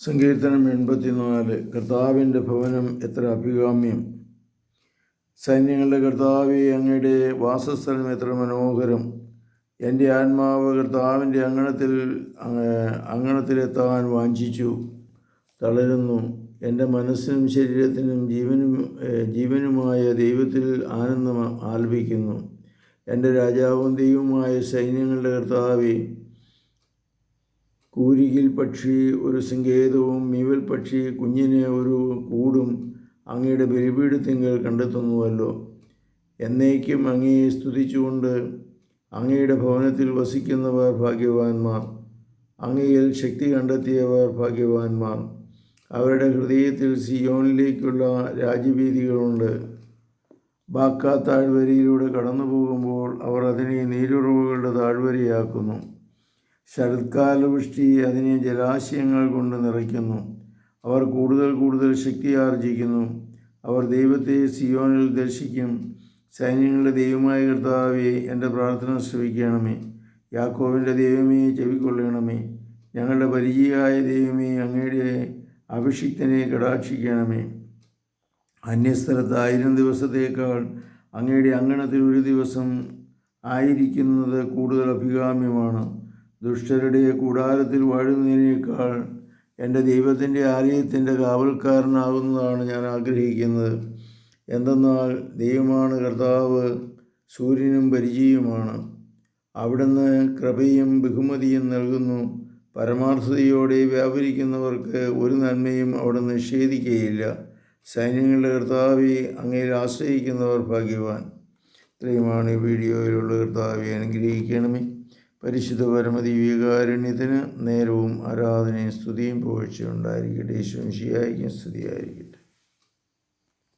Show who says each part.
Speaker 1: സങ്കീർത്തനം എൺപത്തിനാല് കർത്താവിന്റെ ഭവനം എത്ര അഭികാമ്യം. സൈന്യങ്ങളുടെ കർത്താവ് അങ്ങയുടെ വാസസ്ഥലം എത്ര മനോഹരം. എന്റെ ആത്മാവ് കർത്താവിന്റെ അങ്കണത്തിൽ അങ്ങണത്തിലെത്താൻ വാഞ്ചിച്ചു തളരുന്നു. എന്റെ മനസ്സിനും ശരീരത്തിനും ജീവനും ജീവനുമായ ദൈവത്തിൽ ആനന്ദം ആലപിക്കുന്നു എന്റെ രാജാവും ദൈവവുമായ സൈന്യങ്ങളുടെ കർത്താവെ കൂരികിൽ പക്ഷി ഒരു സങ്കേതവും മീവൽ പക്ഷി കുഞ്ഞിനെ ഒരു കൂടും അങ്ങയുടെ ബലിപീഠത്തിങ്കൽ കണ്ടെത്തുന്നുവല്ലോ. എന്നേക്കും അങ്ങയെ സ്തുതിച്ചുകൊണ്ട് അങ്ങയുടെ ഭവനത്തിൽ വസിക്കുന്നവർ ഭാഗ്യവാന്മാർ. അങ്ങയിൽ ശക്തി കണ്ടെത്തിയവർ ഭാഗ്യവാന്മാർ. അവരുടെ ഹൃദയത്തിൽ സിയോണിലേക്കുള്ള രാജ്യവീതികളുണ്ട് ബാക്ക താഴ്വരയിലൂടെ കടന്നു പോകുമ്പോൾ അവർ അതിനെ നീരുറവുകളുടെ താഴ്വരയാക്കുന്നു. ശരത്കാല വൃഷ്ടി അതിനെ ജലാശയങ്ങൾ കൊണ്ട് നിറയ്ക്കുന്നു. അവർ കൂടുതൽ കൂടുതൽ ശക്തി ആർജിക്കുന്നു. അവർ ദൈവത്തെ സിയോനിൽ ദർശിക്കും. സൈന്യങ്ങളുടെ ദൈവമായ കർത്താവെ എന്റെ പ്രാർത്ഥന ശ്രവിക്കണമേ. യാക്കോവിന്റെ ദൈവമേ ചെവിക്കൊള്ളണമേ ഞങ്ങളുടെ പരിചയമായ ദൈവമേ അങ്ങയുടെ അഭിഷിക്തനെ കടാക്ഷിക്കണമേ. അന്യസ്ഥലത്ത് ആയിരം ദിവസത്തേക്കാൾ അങ്ങയുടെ അങ്കണത്തിൽ ഒരു ദിവസം ആയിരിക്കുന്നത് കൂടുതൽ അഭികാമ്യമാണ്. ദുഷ്ടരുടെ കൂടാരത്തിൽ വാഴുന്നതിനേക്കാൾ എന്റെ ദൈവത്തിന്റെ ആലയത്തിന്റെ കാവൽക്കാരനാകുന്നതാണ് ഞാൻ ആഗ്രഹിക്കുന്നത്. എന്തെന്നാൽ ദൈവമാണ് കർത്താവ് സൂര്യനും പരിചയവുമാണ്. അവിടുന്ന് കൃപയും ബഹുമതിയും നൽകുന്നു. പരമാർത്ഥതയോടെ വ്യാപരിക്കുന്നവർക്ക് ഒരു നന്മയും അവിടെ നിഷേധിക്കുകയില്ല. സൈന്യങ്ങളുടെ കർത്താവെ അങ്ങയിൽ ആശ്രയിക്കുന്നവർ ഭാഗ്യവാൻ. ഇത്രയുമാണ് ഈ വീഡിയോയിലുള്ള കർത്താവെ അനുഗ്രഹിക്കണമേ. പരിശുദ്ധ പരമദിവ്യകാരുണ്യത്തിന് നേരവും ആരാധനയും സ്തുതിയും പോഴ്ചയുണ്ടായിരിക്കട്ടെ ഉണ്ടായിരിക്കട്ടെ. യേശുവും ശിയായിരിക്കും സ്തുതിയായിരിക്കട്ടെ.